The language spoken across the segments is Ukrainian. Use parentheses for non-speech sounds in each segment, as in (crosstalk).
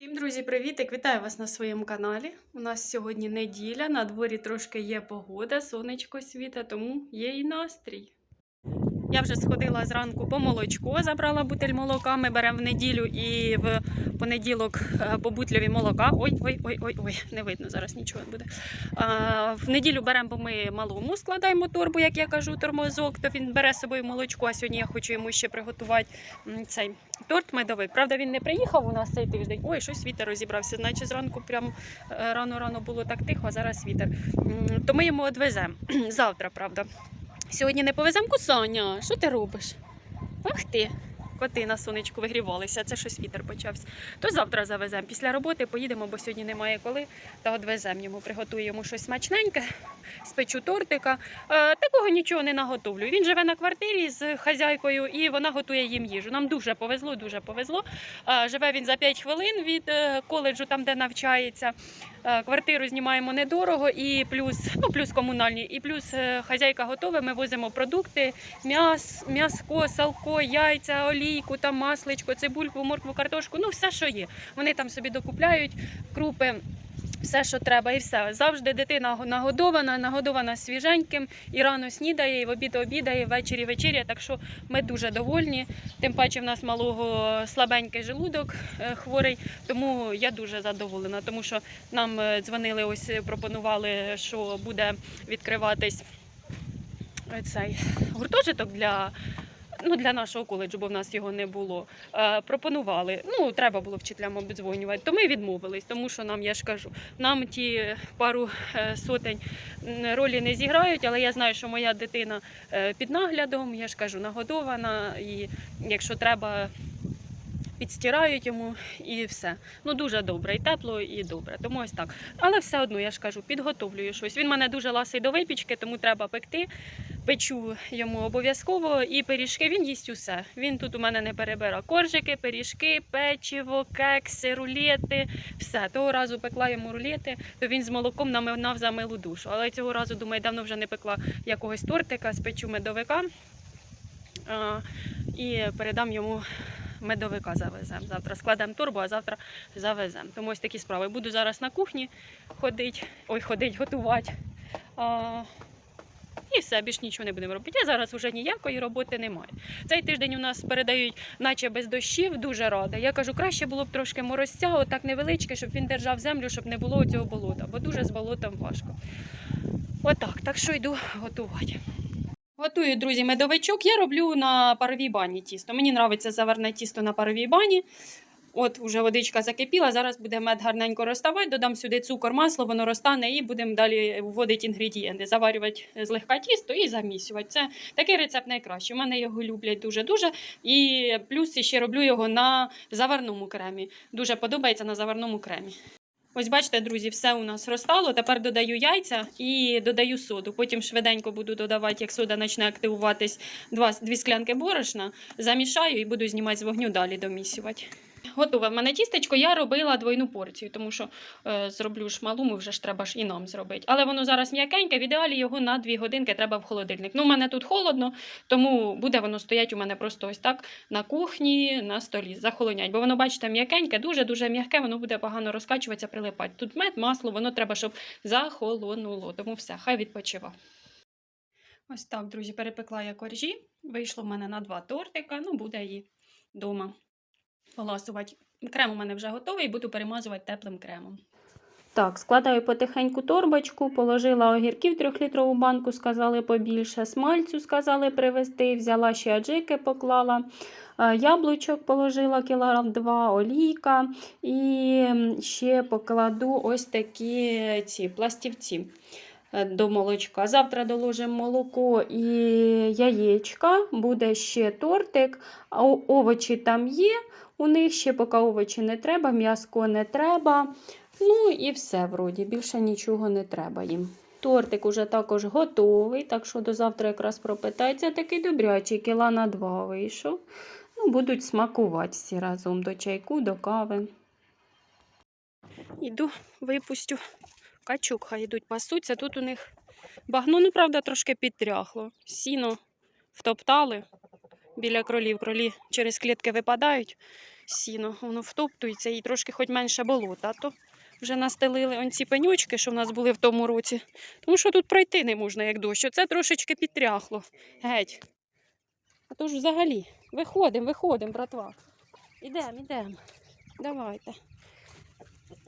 Всім, друзі, привітик! Вітаю вас на своєму каналі. У нас сьогодні неділя, на дворі трошки є погода, сонечко світа, тому є і настрій. Я вже сходила зранку по молочко, забрала бутиль молока. Ми беремо в неділю і в понеділок е, по бутляві молока. Ой, ой, не видно, зараз нічого буде. А, в неділю беремо, бо ми малому складаємо торбу, як я кажу, тормозок, то він бере з собою молочко, а сьогодні я хочу йому ще приготувати цей торт медовик. Правда, він не приїхав у нас цей тиждень. Ой, щось вітер розібрався. Наче зранку прям е, рано-рано було так тихо, а зараз вітер. То ми йому відвеземо (clears throat) завтра, правда. Сьогодні не повеземо кусання. Що ти робиш? Ах ти. Коти на сонечку вигрівалися, це щось вітер почався. То завтра завеземо. Після роботи поїдемо, бо сьогодні немає коли, та відвеземо йому, приготуємо щось смачненьке, спечу тортика. Е, такого нічого не наготовлю. Він живе на квартирі з хазяйкою і вона готує їм їжу. Нам дуже повезло, дуже повезло. Е, живе він за 5 хвилин від е, коледжу, там де навчається. Е, Квартиру знімаємо недорого, і плюс, ну плюс комунальні, і плюс е, хазяйка готова. Ми возимо продукти, м'яс, м'яско, салко, яйця, олійку, там масличко, цибульку, моркву, картошку. Ну все, що є. Вони там собі докупляють крупи. Все, що треба, і все. Завжди дитина нагодована, нагодована свіженьким, і рано снідає, і в обід обідає, ввечері вечеря. Так що ми дуже довольні. Тим паче в нас малого слабенький желудок е, хворий, тому я дуже задоволена, тому що нам е, дзвонили, ось е, пропонували, що буде відкриватись цей гуртожиток для. Ну, для нашого коледжу, бо в нас його не було. Е, пропонували. Ну, треба було вчителям обдзвонювати. То ми відмовились, тому що нам, я ж кажу, нам ті пару е, сотень ролі не зіграють, але я знаю, що моя дитина е, під наглядом, я ж кажу, нагодована, і якщо треба, підстирають йому і все. Ну дуже добре, і тепло, і добре. Тому ось так. Але все одно я ж кажу, підготовлюю щось. Він мене дуже ласий до випічки, тому треба пекти. Печу йому обов'язково і пиріжки. Він їсть усе. Він тут у мене не перебира коржики, пиріжки, печиво, кекси, рулети. Все. Того разу пекла йому рулети, то він з молоком наминав за милу душу. Але цього разу, думаю, давно вже не пекла якогось тортика, спечу медовика а, і передам йому медовика завеземо. Завтра складемо торбу, а завтра завеземо. Тому ось такі справи. Буду зараз на кухні ходити, ой, ходить, готувати. А, і все, більш нічого не будемо робити. А зараз вже ніякої роботи немає. Цей тиждень у нас передають, наче без дощів, дуже рада. Я кажу, краще було б трошки морозця, отак невеличке, щоб він держав землю, щоб не було цього болота, бо дуже з болотом важко. Отак, так що йду готувати. Готую, друзі, медовичок. Я роблю на паровій бані тісто. Мені подобається заварне тісто на паровій бані. От уже водичка закипіла, зараз буде мед гарненько розставати, додам сюди цукор, масло, воно розтане і будемо далі вводити інгредієнти, заварювати злегка тісто і замісювати. Це такий рецепт найкращий. У мене його люблять дуже-дуже. І плюс ще роблю його на заварному кремі. Дуже подобається на заварному кремі. Ось бачите, друзі, все у нас розтало. Тепер додаю яйця і додаю соду. Потім швиденько буду додавати, як сода почне активуватись, два, дві склянки борошна, замішаю і буду знімати з вогню далі домісювати. Готове в мене тістечко. Я робила двойну порцію, тому що е, зроблю ж малу, ми вже ж треба ж і нам зробити. Але воно зараз м'якеньке, в ідеалі його на 2 годинки треба в холодильник. Ну, у мене тут холодно, тому буде воно стоять у мене просто ось так на кухні, на столі, захолонять. Бо воно, бачите, м'якеньке, дуже-дуже м'яке, воно буде погано розкачуватися, прилипати. Тут мед, масло, воно треба, щоб захолонуло. Тому все, хай відпочива. Ось так, друзі, перепекла я коржі. Вийшло в мене на два тортика, ну буде і вдома поласувати. Крем у мене вже готовий, буду перемазувати теплим кремом. Так, складаю потихеньку торбочку, положила огірків трьохлітрову банку, сказали побільше, смальцю сказали привезти, взяла ще аджики, поклала, е, яблучок положила кілограм два, олійка і ще покладу ось такі ці пластівці до молочка. Завтра доложимо молоко і яєчка, буде ще тортик, а овочі там є. У них ще поки овочі не треба, м'яско не треба. Ну і все вроді, більше нічого не треба їм. Тортик уже також готовий, так що до завтра якраз пропитається такий добрячий, кіла на два вийшов. Ну, будуть смакувати всі разом до чайку, до кави. Іду, випустю качок, хай йдуть пасуться. Тут у них багно, ну правда, трошки підтряхло. Сіно втоптали біля кролів. Кролі через клітки випадають. сіно. Воно втоптується і трошки хоч менше болота. То вже настелили он ці пеньочки, що в нас були в тому році. Тому що тут пройти не можна, як дощ. Це трошечки підтряхло. Геть. А то ж взагалі. Виходимо, виходимо, братва. Ідемо, ідемо. Давайте.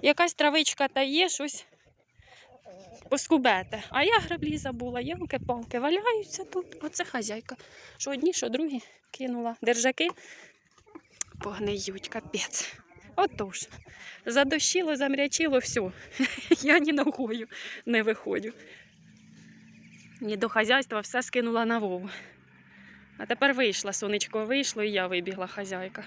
Якась травичка та є, щось поскубете. А я граблі забула, ялки-палки валяються тут. Оце хазяйка. Що одні, що другі кинула. Держаки погниють, капець. Отож, задощило, замрячило, все. (laughs) Я ні ногою не виходжу. Ні до хазяйства все скинула на Вову. А тепер вийшла, сонечко вийшло, і я вибігла хазяйка.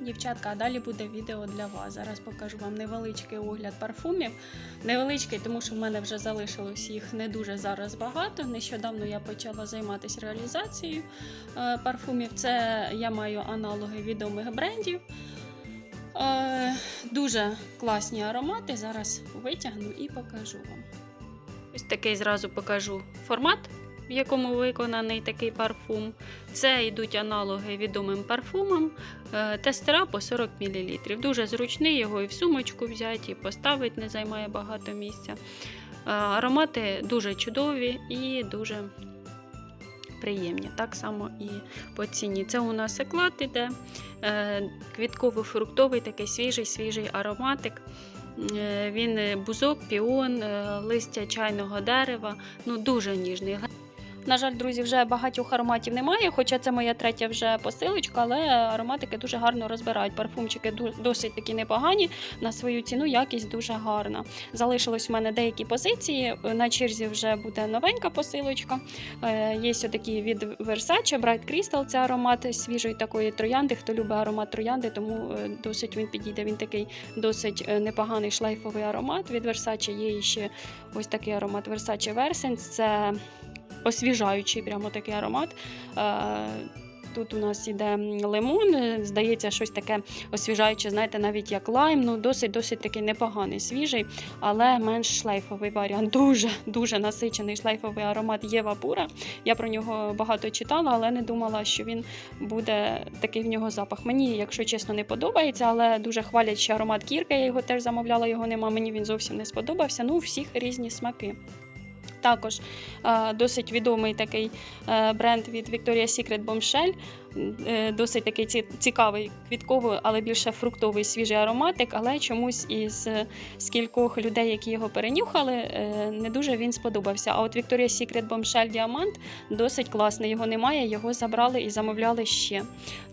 Дівчатка, а далі буде відео для вас. Зараз покажу вам невеличкий огляд парфумів. Невеличкий, тому що в мене вже залишилось їх не дуже зараз багато. Нещодавно я почала займатися реалізацією е, парфумів. Це я маю аналоги відомих брендів. Е, дуже класні аромати. Зараз витягну і покажу вам. Ось такий зразу покажу формат, в якому виконаний такий парфум. Це йдуть аналоги відомим парфумам. Е, Тестера по 40 мл. Дуже зручний, його і в сумочку взяти, і поставити не займає багато місця. Е, Аромати дуже чудові і дуже приємні. Так само і по ціні. Це у нас еклад іде, е, квітково-фруктовий, такий свіжий, свіжий ароматик. Він бузок, піон, листя чайного дерева. Ну, дуже ніжний. На жаль, друзі, вже багатьох ароматів немає, хоча це моя третя вже посилочка, але ароматики дуже гарно розбирають. Парфумчики досить такі непогані, на свою ціну якість дуже гарна. Залишилось в мене деякі позиції. На черзі вже буде новенька посилочка. Е, Є такі від Versace, Bright Crystal, це аромат свіжої такої троянди. Хто любить аромат троянди, тому е, досить він підійде. Він такий досить е, непоганий шлейфовий аромат. Від Versace є ще ось такий аромат Versace Versens. Це освіжаючий прямо такий аромат. Е, Тут у нас іде лимон, е, здається, щось таке освіжаюче, знаєте, навіть як лайм. Ну, досить досить такий непоганий, свіжий, але менш шлейфовий варіант. (laughs) Дуже дуже насичений шлейфовий аромат Єва Пура. Я про нього багато читала, але не думала, що він буде такий в нього запах. Мені, якщо чесно, не подобається, але дуже хвалять ще аромат кірки. Я його теж замовляла, його нема. Мені він зовсім не сподобався. Ну, всіх різні смаки. Також е, досить відомий такий е, бренд від Victoria's Secret Bombshell. Е, Досить такий цікавий квітковий, але більше фруктовий свіжий ароматик. Але чомусь із е, з кількох людей, які його перенюхали, е, не дуже він сподобався. А от Victoria's Secret Bombshell Diamant досить класний. Його немає, його забрали і замовляли ще.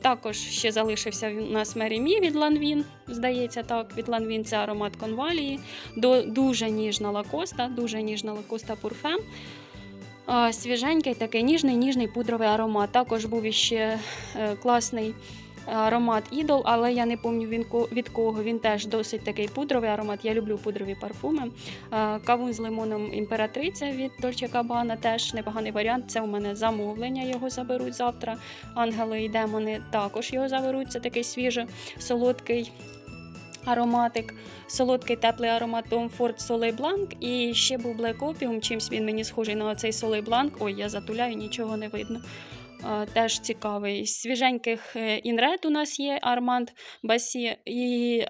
Також ще залишився у нас Me від Lanvin, здається, так. Від Lanvin це аромат конвалії. До, дуже ніжна лакоста, дуже ніжна лакоста Пурфем. Свіженький, такий ніжний, ніжний пудровий аромат. Також був іще е, класний аромат Ідол, але я не пам'ятаю від кого. Він теж досить такий пудровий аромат. Я люблю пудрові парфуми. Кавун з лимоном імператриця від Dolce Gabbana теж непоганий варіант. Це у мене замовлення, його заберуть завтра. Ангели і демони також його заберуть. Це такий свіжий, солодкий ароматик, солодкий теплий аромат Ford Soleil Blanc. І ще був Black Opium, чимсь він мені схожий на цей Soleil Blanc. Ой, я затуляю, нічого не видно. Теж цікавий. Свіженьких Інред у нас є Арманд Басі,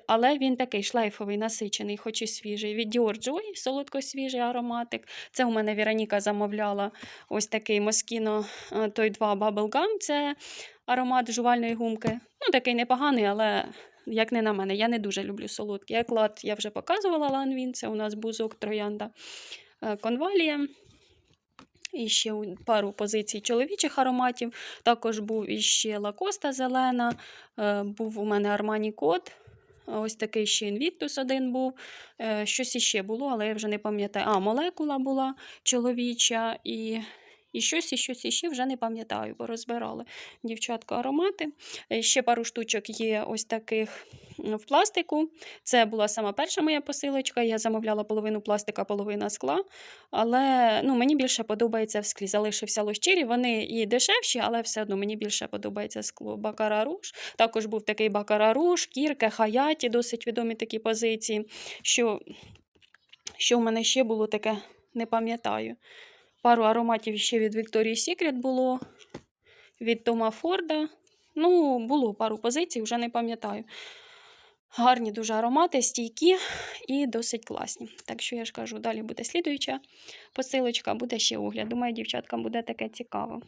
але він такий шлейфовий, насичений, хоч і свіжий. Від Dior Joy, солодко-свіжий ароматик. Це у мене Вероніка замовляла ось такий Moschino е, той 2 Bubblegum. Це аромат жувальної гумки. Ну, такий непоганий, але як не на мене. Я не дуже люблю солодкий. Еклад я вже показувала Ланвін, це у нас бузок троянда е, конвалія. І ще пару позицій чоловічих ароматів. Також був іще лакоста зелена, е, був у мене Армані Кот. Ось такий ще Invictus один був. Е, Щось іще було, але я вже не пам'ятаю. А, молекула була чоловіча і. І щось, і щось іще вже не пам'ятаю, бо розбирали дівчатка аромати. Е, Ще пару штучок є ось таких в пластику. Це була сама перша моя посилочка. Я замовляла половину пластика, половина скла. Але ну, мені більше подобається в склі. Залишився лощирі. Вони і дешевші, але все одно мені більше подобається скло. Бакара руж. Також був такий бакара руж, кірка, хаяті, досить відомі такі позиції. Що, що в мене ще було таке, не пам'ятаю. Пару ароматів ще від Victoria's Secret було, від Тома Форда. Ну, було пару позицій, вже не пам'ятаю. Гарні дуже аромати, стійкі і досить класні. Так що я ж кажу, далі буде слідуюча посилочка, буде ще огляд. Думаю, дівчаткам буде таке цікаво.